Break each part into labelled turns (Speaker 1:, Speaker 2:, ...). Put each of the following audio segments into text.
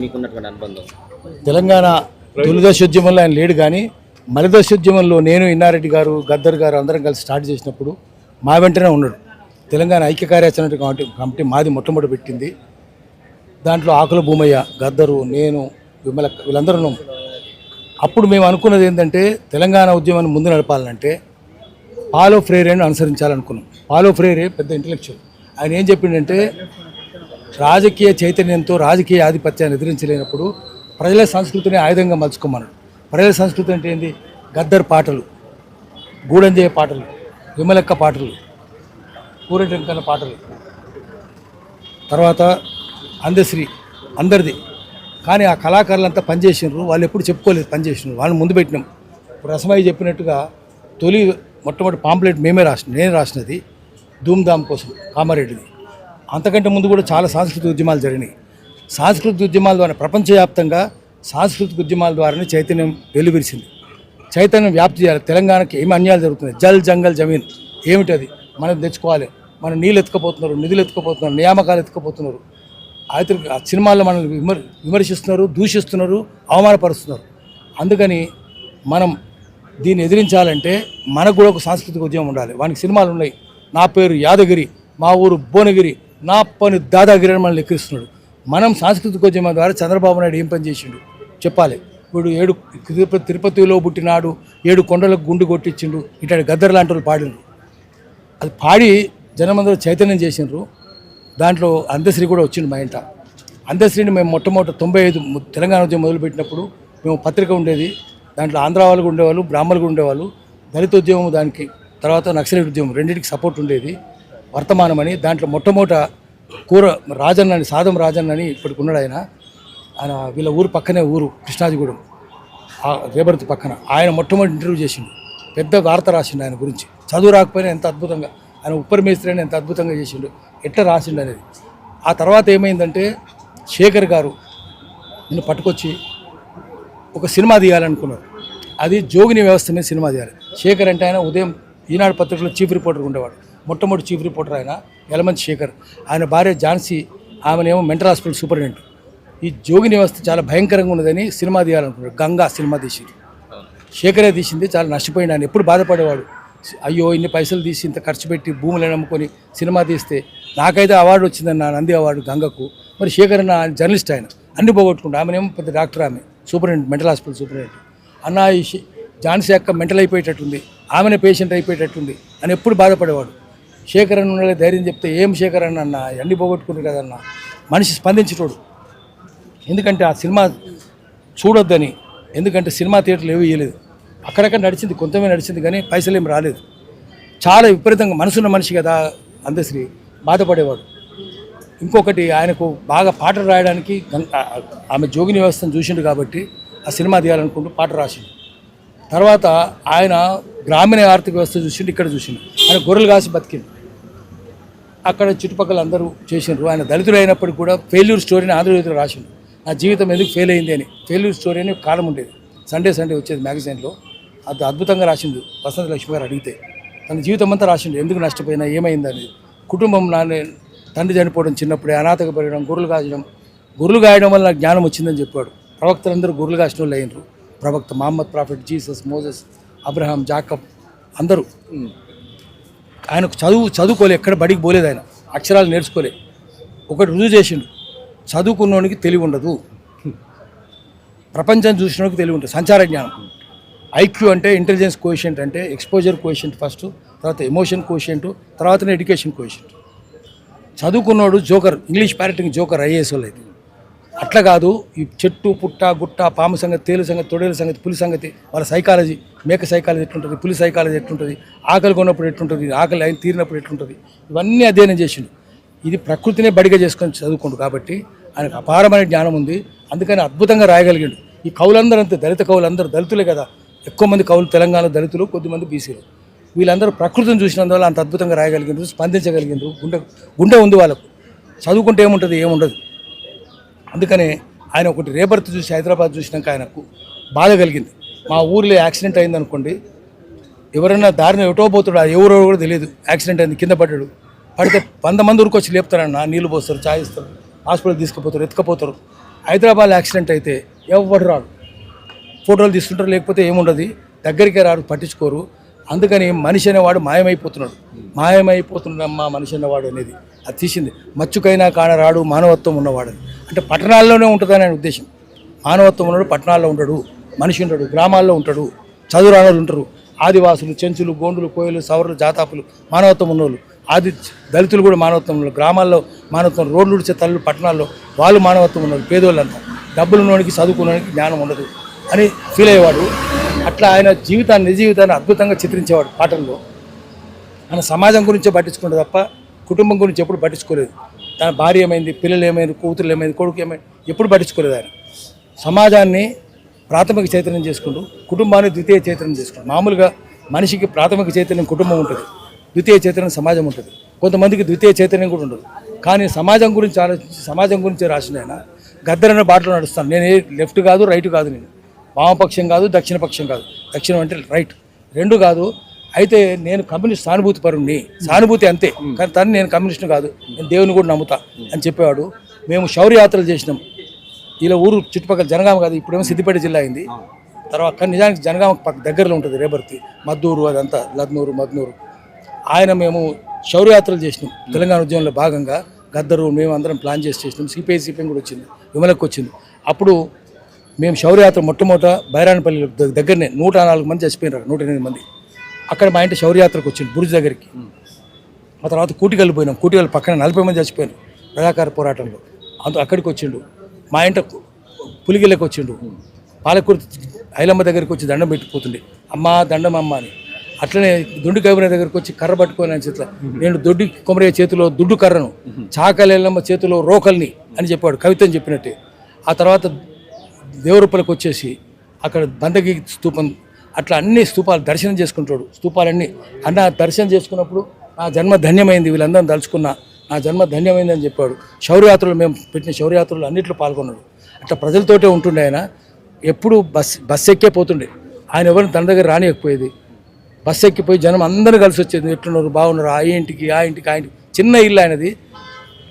Speaker 1: మీకున్నటువంటి అనుబంధం?
Speaker 2: తెలంగాణ తొలిదశోద్యమంలో ఆయన లేడు కానీ మలిదశోద్యమంలో నేను ఇన్నారెడ్డి గారు గద్దర్ గారు అందరం కలిసి స్టార్ట్ చేసినప్పుడు మా వెంటనే ఉన్నాడు. తెలంగాణ ఐక్య కార్యాచరణ కమిటీ కమిటీ మాది మొట్టమొదటి పెట్టింది. దాంట్లో ఆకుల భూమయ్య గద్దరు నేను విమల వీళ్ళందరూ అప్పుడు మేము అనుకున్నది ఏంటంటే తెలంగాణ ఉద్యమాన్ని ముందు నడపాలంటే పాలో ఫ్రేరేను అనుసరించాలనుకున్నాం. పాలో ఫ్రేరే పెద్ద ఇంటలెక్చువల్ ఆయన ఏం చెప్పిండంటే రాజకీయ చైతన్యంతో రాజకీయ ఆధిపత్యాన్ని ఎదిరించలేనప్పుడు ప్రజల సంస్కృతిని ఆయుధంగా మలుచుకోమన్నాడు. ప్రజల సంస్కృతి అంటే ఏంది? గద్దర్ పాటలు గూడంజయ పాటలు విమలక్క పాటలు కూరటంకన్న పాటలు. తర్వాత అందశ్రీ అందరిది. కానీ ఆ కళాకారులంతా పనిచేసినారు వాళ్ళు ఎప్పుడు చెప్పుకోలేదు పనిచేసినారు వాళ్ళని ముందు పెట్టినాం. ఇప్పుడు రసమయ్య చెప్పినట్టుగా తొలి మొట్టమొదటి పాంప్లెట్ మేమే రాసిన నేను రాసినది. ధూమ్ధామ్ కోసం కామారెడ్డిది. అంతకంటే ముందు కూడా చాలా సాంస్కృతిక ఉద్యమాలు జరిగినాయి. సాంస్కృతిక ఉద్యమాల ద్వారా ప్రపంచవ్యాప్తంగా సాంస్కృతిక ఉద్యమాల ద్వారానే చైతన్యం వెలువరిసింది. చైతన్యం వ్యాప్తి చేయాలి. తెలంగాణకి ఏమి అన్యాయాలు జరుగుతున్నాయి? జల్ జంగల్ జమీన్. ఏమిటి అది? మనం తెచ్చుకోవాలి. మనం నీళ్ళు ఎత్తుకపోతున్నారు నిధులు ఎత్తుకపోతున్నారు నియామకాలు ఎత్తుకపోతున్నారు. అయితే ఆ సినిమాల్లో మనల్ని విమర్ విమర్శిస్తున్నారు దూషిస్తున్నారు అవమానపరుస్తున్నారు. అందుకని మనం దీన్ని ఎదిరించాలంటే మనకు కూడా ఒక సాంస్కృతిక ఉద్యమం ఉండాలి. వానికి సినిమాలు ఉన్నాయి. నా పేరు యాదగిరి మా ఊరు భువనగిరి నా పని దాదాగిరి అని మనల్ని ఎక్కిస్తున్నాడు మనం సాంస్కృతిక ఉద్యమం ద్వారా చంద్రబాబు నాయుడు ఏం పని చేసిండు? చెప్పాలి. ఇప్పుడు ఏడు తిరుపతి తిరుపతిలో పుట్టినాడు ఏడు కొండలకు గుండు కొట్టించిండు ఇట్లాంటి గద్దర్ లాంటి వాళ్ళు అది పాడి జనమందరూ చైతన్యం చేసిండ్రు. దాంట్లో అందశ్రీ కూడా వచ్చిండు మా ఇంట. అందశ్రీని మేము మొట్టమొదటి తొంభై ఐదు తెలంగాణ ఉద్యమం మొదలుపెట్టినప్పుడు మేము పత్రిక ఉండేది. దాంట్లో ఆంధ్ర వాళ్ళు ఉండేవాళ్ళు బ్రాహ్మణులు ఉండేవాళ్ళు. దళిత ఉద్యమం దానికి తర్వాత నక్సలైట్ ఉద్యమం రెండింటికి సపోర్ట్ ఉండేది. వర్తమానమని దాంట్లో మొట్టమొదట కూర రాజన్న అని సాదం రాజన్న అని ఇప్పటికి ఉన్నాడు ఆయన. ఆయన వీళ్ళ ఊరు పక్కనే ఊరు కృష్ణాజిగూడెం. ఆ రేబర్తి పక్కన. ఆయన మొట్టమొదటి ఇంటర్వ్యూ చేసిండు. పెద్ద వార్త రాసిండు ఆయన గురించి. చదువు రాకపోయినా ఎంత అద్భుతంగా ఆయన ఉప్పరి మేస్త్రి అని ఎంత అద్భుతంగా చేసిండు ఎట్లా రాసిండు అనేది. ఆ తర్వాత ఏమైందంటే శేఖర్ గారు నిన్ను పట్టుకొచ్చి ఒక సినిమా తీయాలనుకున్నారు. అది జోగిని వ్యవస్థ మీద సినిమా తీయాలి. శేఖర్ అంటే ఆయన ఉదయం ఈనాడు పత్రికలో చీఫ్ రిపోర్టర్ ఉండేవాడు. మొట్టమొదటి చీఫ్ రిపోర్టర్ ఆయన యలమంచి శేఖర్. ఆయన భార్య ఝాన్సీ ఆమెనేమో మెంటల్ హాస్పిటల్ సూపరింటెండెంట్. ఈ జోగిని వ్యవస్థ చాలా భయంకరంగా ఉన్నదని సినిమా తీయాలనుకున్నాడు గంగా సినిమా తీసింది. శేఖరే తీసింది చాలా నష్టపోయింది. ఆయన ఎప్పుడు బాధపడేవాడు. అయ్యో ఇన్ని పైసలు తీసి ఇంత ఖర్చు పెట్టి భూములను నమ్ముకొని సినిమా తీస్తే నాకైతే అవార్డు వచ్చిందన్న నంది అవార్డు గంగకు. మరి శేఖర్ అన్న జర్నలిస్ట్ ఆయన. అన్ని పోగొట్టుకుంటా ఆమెనేమో పెద్ద డాక్టర్ ఆమె సూపరింటెండెంట్ మెంటల్ హాస్పిటల్ సూపరింటెండెంట్. అన్న ఈ ఝాన్సీ అక్క మెంటల్ అయిపోయేటట్టుంది. ఆమెనే పేషెంట్ అయిపోయేటట్టుంది అని ఎప్పుడు బాధపడేవాడు. శేఖర్ అని ఉండాలి ధైర్యం చెప్తే ఏం శేఖర్ అన్న? అన్న అన్ని పోగొట్టుకుంటారు కదన్న మనిషి స్పందించటోడు. ఎందుకంటే ఆ సినిమా చూడొద్దని. ఎందుకంటే సినిమా థియేటర్లు ఏవి ఇవ్వలేదు అక్కడక్కడ నడిచింది కొంతమే నడిచింది కానీ పైసలు ఏమి రాలేదు. చాలా విపరీతంగా మనసున్న మనిషి కదా అందశ్రీ బాధపడేవాడు. ఇంకొకటి ఆయనకు బాగా పాటలు రాయడానికి ఆమె జోగిని వ్యవస్థను చూసిండు కాబట్టి ఆ సినిమా తీయాలనుకుంటూ పాట రాసిండు. తర్వాత ఆయన గ్రామీణ ఆర్థిక వ్యవస్థ చూసిండు ఇక్కడ చూసిండు. ఆయన గొర్రెలు కాసి బతికిండు. అక్కడ చుట్టుపక్కల అందరూ చేసిండ్రు. ఆయన దళితుడు అయినప్పటికీ కూడా ఫెయిల్యూర్ స్టోరీని ఆంధ్రజ్యోతిలో రాసిండు. నా జీవితం ఎందుకు ఫెయిల్ అయింది అని. ఫెయిల్యూర్ స్టోరీ అని కాలం ఉండేది. సండే సండే వచ్చేది మ్యాగజైన్లో అది అద్భుతంగా రాసిండు. వసంత లక్ష్మి గారు అడిగితే తన జీవితం అంతా రాసిండు. ఎందుకు నష్టపోయినా ఏమైందని కుటుంబం నాన్న తండ్రి చనిపోవడం చిన్నప్పుడే అనాథగా పెరగడం గొర్రెలు కాయడం. గొర్రెలు కాయడం వల్ల నాకు జ్ఞానం వచ్చిందని చెప్పాడు. ప్రవక్తలందరూ గొర్రెలు కాసిన వాళ్ళు అయినరు ప్రవక్త Muhammad prophet Jesus Moses Abraham Jacob అందరూ. ఆయనకు చదువు చదువుకోలే ఎక్కడ బడికి పోలేదు ఆయన. అక్షరాలు నేర్చుకోలే. ఒకటి రుజువు చేసిండు. చదువుకున్నోనికి తెలివి ఉండదు. ప్రపంచం చూసినోడికి తెలివి ఉంటుంది సంచార జ్ఞానం. ఐక్యూ అంటే ఇంటెలిజెన్స్ కోషియంట్ అంటే ఎక్స్పోజర్ కోషియంట్ ఫస్ట్ తర్వాత ఎమోషన్ కోషియంట్ తర్వాతనే ఎడ్యుకేషన్ కోషియంట్ చదువుకున్నోడు joker English parroting joker IAS వాళ్ళు అయితే. అట్లా కాదు ఈ చెట్టు పుట్ట గుట్ట పాము సంగతి తేలు సంగతి తొడేల సంగతి పులి సంగతి వాళ్ళ సైకాలజీ మేక సైకాలజీ ఎట్లుంటుంది పులి సైకాలజీ ఎట్లుంటుంది ఆకలి కొన్నప్పుడు ఎట్లుంటుంది ఆకలి అయిన తీరినప్పుడు ఎట్లుంటుంది ఇవన్నీ అధ్యయనం చేసిండు. ఇది ప్రకృతినే బడిగా చేసుకొని చదువుకుండు కాబట్టి ఆయనకు అపారమైన జ్ఞానం ఉంది. అందుకని అద్భుతంగా రాయగలిగిండు. ఈ కవులందరూ అంతే దళిత కవులందరూ దళితులే కదా. ఎక్కువ మంది కవులు తెలంగాణ దళితులు కొద్దిమంది బీసీలు. వీళ్ళందరూ ప్రకృతిని చూసినందువల్ల అంత అద్భుతంగా రాయగలిగిండ్రు స్పందించగలిగిండ్రు గుండె గుండె ఉంది వాళ్ళకు. చదువుకుంటే ఏముంటుంది ఏముండదు. అందుకనే ఆయన ఒకటి రేపర్త్ చూసి హైదరాబాద్ చూసినాక ఆయనకు బాధ కలిగింది. మా ఊర్లో యాక్సిడెంట్ అయింది అనుకోండి ఎవరైనా దారిని ఎటో పోతాడు ఎవరో కూడా తెలియదు. యాక్సిడెంట్ అయింది కింద పడ్డాడు. పడితే వంద మంది ఊరికి వచ్చి లేపుతారన్న నీళ్ళు పోస్తారు చాయ్ ఇస్తారు హాస్పిటల్ తీసుకుపోతారు ఎత్తుకపోతారు. హైదరాబాద్ యాక్సిడెంట్ అయితే ఎవరు రాడు ఫోటోలు తీసుకుంటారు లేకపోతే ఏముండదు. దగ్గరికే రాడు పట్టించుకోరు. అందుకని మనిషి అనేవాడు మాయమైపోతున్నాడు. మాయమైపోతున్నాడమ్మా మనిషి అనేవాడు అనేది. అది తీసింది. మచ్చుకైనా కానరాడు మానవత్వం ఉన్నవాడు అంటే పట్టణాల్లోనే ఉంటుందని ఆయన ఉద్దేశం. మానవత్వం ఉన్నాడు పట్టణాల్లో ఉండడు. మనిషి ఉంటాడు గ్రామాల్లో ఉంటాడు. చదువురాణులు ఉంటారు. ఆదివాసులు చెంచులు గోండులు కోయలు సవరులు జాతాపులు మానవత్వం ఉన్నోళ్ళు. ఆది దళితులు కూడా మానవత్వం ఉన్నారు గ్రామాల్లో మానవత్వం రోడ్లు ఉడిచే తల్లు పట్టణాల్లో వాళ్ళు మానవత్వం ఉన్నారు పేదోళ్ళంతా. డబ్బులు ఉన్నోనికి చదువుకున్నోనికి జ్ఞానం ఉండదు అని ఫీల్ అయ్యేవాడు అట్లా ఆయన జీవితాన్ని నిజ జీవితాన్ని అద్భుతంగా చిత్రించేవాడు పాటల్లో. ఆయన సమాజం గురించే పట్టించుకుంటే తప్ప కుటుంబం గురించి ఎప్పుడు పట్టించుకోలేదు. తన భార్య ఏమైంది పిల్లలు ఏమైంది కూతురు ఏమైంది కొడుకు ఏమైంది ఎప్పుడు పట్టించుకోలేదు ఆయన. సమాజాన్ని ప్రాథమిక చైతన్యం చేసుకుంటూ కుటుంబాన్ని ద్వితీయ చైతన్యం చేసుకుంటూ మామూలుగా మనిషికి ప్రాథమిక చైతన్యం కుటుంబం ఉంటుంది ద్వితీయ చైతన్యం సమాజం ఉంటుంది. కొంతమందికి ద్వితీయ చైతన్యం కూడా ఉండదు. కానీ సమాజం గురించి ఆలోచించి సమాజం గురించి రాసిన ఆయన. గద్దరన్న బాటలో నడుస్తాను. నేను లెఫ్ట్ కాదు రైట్ కాదు నేను. వామపక్షం కాదు దక్షిణ పక్షం కాదు. దక్షిణం అంటే రైట్ రెండు కాదు అయితే నేను కమ్యూనిస్ట్ సానుభూతి పరుణ్ణి సానుభూతి అంతే. కానీ తను నేను కమ్యూనిస్ట్ కాదు. నేను దేవుని కూడా నమ్ముతా అని చెప్పేవాడు. మేము శౌర్యయాత్రలు చేసినాం. ఇలా ఊరు చుట్టుపక్కల జనగామ కాదు ఇప్పుడేమో సిద్దిపేట జిల్లా అయింది. తర్వాత కానీ నిజానికి జనగామ పక్క దగ్గరలో ఉంటుంది రేపర్తి. మద్దూరు అదంతా లద్నూరు మద్నూరు. ఆయన మేము శౌర్యయాత్రలు చేసినాం. తెలంగాణ ఉద్యమంలో భాగంగా గద్దరు మేము అందరం ప్లాన్ చేసి చేసినాం. సిపిఐ సిపిఎం కూడా వచ్చింది. విమలకు వచ్చింది. అప్పుడు మేము శౌర్యయాత్ర మొట్టమొదట బైరాణపల్లి దగ్గరనే నూట నాలుగు మంది చచ్చిపోయినారు నూట ఎనిమిది మంది. అక్కడ మా ఇంటి శౌర్యయాత్రకు వచ్చింది బురుజ్ దగ్గరికి. ఆ తర్వాత కూటికల్లి పోయినాం. కూటికల్ పక్కన నలభై మంది చచ్చిపోయారు ప్రజాకార పోరాటంలో. అంత అక్కడికి వచ్చిండు. మా ఇంట పులిగిళ్ళకి వచ్చిండు. పాలకూరు ఐలమ్మ దగ్గరికి వచ్చి దండం పెట్టిపోతుండే. అమ్మ దండం అమ్మ అని. అట్లనే దుండు కవిన దగ్గరికి వచ్చి కర్ర పట్టుకొని అని చేతిలో నేను దొడ్డి కొమరయ్య చేతిలో దుడ్డు కర్రను చాకలేళ్ళమ్మ చేతిలో రోకల్ని అని చెప్పాడు కవితని చెప్పినట్టే. ఆ తర్వాత దేవరూపలకు వచ్చేసి అక్కడ బందగి స్తూపం అట్లా అన్ని స్తూపాలు దర్శనం చేసుకుంటాడు. స్తూపాలన్నీ అన్న దర్శనం చేసుకున్నప్పుడు నా జన్మ ధన్యమైంది వీళ్ళందరం తలుచుకున్నా నా జన్మ ధన్యమైంది అని చెప్పాడు. శౌర్యాత్రలు మేము పెట్టిన శౌర్యాత్రలు అన్నింటిలో పాల్గొన్నాడు. అట్లా ప్రజలతోటే ఉంటుండే ఆయన. ఎప్పుడు బస్ బస్ ఎక్కే పోతుండే. ఆయన ఎవరిని తన దగ్గర రానియకపోయేది. బస్ ఎక్కిపోయి జనం అందరూ కలిసి వచ్చేది. ఎట్లున్నారు? బాగున్నారు? ఆ ఇంటికి ఆ ఇంటికి ఆ ఇంటికి. చిన్న ఇల్లు ఆయనది.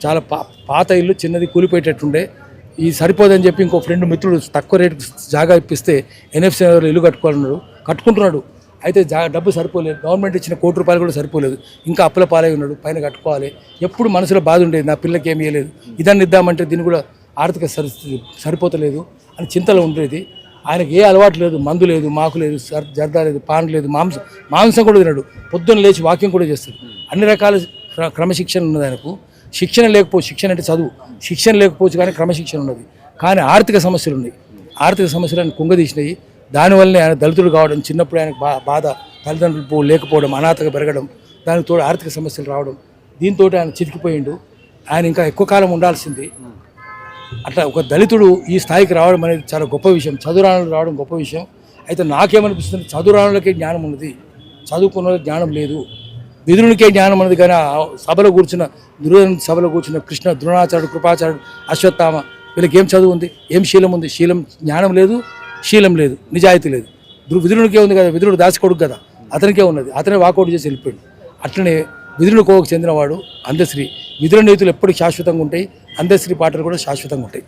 Speaker 2: చాలా పా పాత ఇల్లు చిన్నది కూలిపోయేటట్టుండే. ఈ సరిపోదని చెప్పి ఇంకో ఫ్రెండ్ మిత్రుడు తక్కువ రేటుకు జాగా ఇప్పిస్తే ఎన్ఎఫ్సి ఇల్లు కట్టుకోవాలన్నాడు. కట్టుకుంటున్నాడు. అయితే జా డబ్బు సరిపోలేదు. గవర్నమెంట్ ఇచ్చిన కోటి రూపాయలు కూడా సరిపోలేదు. ఇంకా అప్పుల పాలై ఉన్నాడు. పైన కట్టుకోవాలి. ఎప్పుడు మనసులో బాధ ఉండేది. నా పిల్లకి ఏమి ఇవ్వలేదు ఇదాన్ని ఇద్దామంటే దీన్ని కూడా ఆర్థిక సరిస్థితి సరిపోతలేదు అని చింతలో ఉండేది. ఆయనకి ఏ అలవాటు లేదు. మందు లేదు మాకు లేదు సర్ జర్దా లేదు పాన్ లేదు మాంసం మాంసం కూడా తినడు. పొద్దున్న లేచి వాకింగ్ కూడా చేస్తాడు. అన్ని రకాల క్ర- క్రమశిక్షణ ఉన్నది ఆయనకు. శిక్షణ లేకపోవచ్చు శిక్షణ అంటే చదువు. శిక్షణ లేకపోవచ్చు కానీ క్రమశిక్షణ ఉన్నది. కానీ ఆర్థిక సమస్యలు ఉన్నాయి. ఆర్థిక సమస్యలు ఆయన కుంగదీసినాయి దానివల్లనే ఆయన దళితుడు కావడం చిన్నప్పుడు ఆయనకు బా బాధ తల్లిదండ్రులు పో- లేకపోవడం అనాథగా పెరగడం దానికి తోడు ఆర్థిక సమస్యలు రావడం దీంతో ఆయన చితికిపోయిండు. ఆయన ఇంకా ఎక్కువ కాలం ఉండాల్సింది. అట్లా ఒక దళితుడు ఈ స్థాయికి రావడం అనేది చాలా గొప్ప విషయం. చదువురాణులు రావడం గొప్ప విషయం. అయితే నాకేమనిపిస్తుంది? చదువురాణులకే జ్ఞానం ఉన్నది చదువుకున్న జ్ఞానం లేదు. విదురునికే జ్ఞానం అన్నది కానీ సభలో కూర్చున్న దుర్యోధన సభలో కూర్చున్న కృష్ణ ద్రోణాచార్యుడు కృపాచార్యుడు అశ్వత్థామ వీళ్ళకి ఏం చదువు ఉంది? ఏం శీలం ఉంది? శీలం జ్ఞానం లేదు శీలం లేదు నిజాయితీ లేదు. దుర్ ఉంది కదా విధుడు దాచుకోడు కదా అతనికే ఉన్నది అతనే వాకౌట్ చేసి వెళ్ళిపోయాడు. అట్లనే విదురుని కోవకు చెందినవాడు అందశ్రీ. విధుల నీతులు ఎప్పటికీ శాశ్వతంగా ఉంటాయి అందశ్రీ పాటలు కూడా శాశ్వతంగా ఉంటాయి.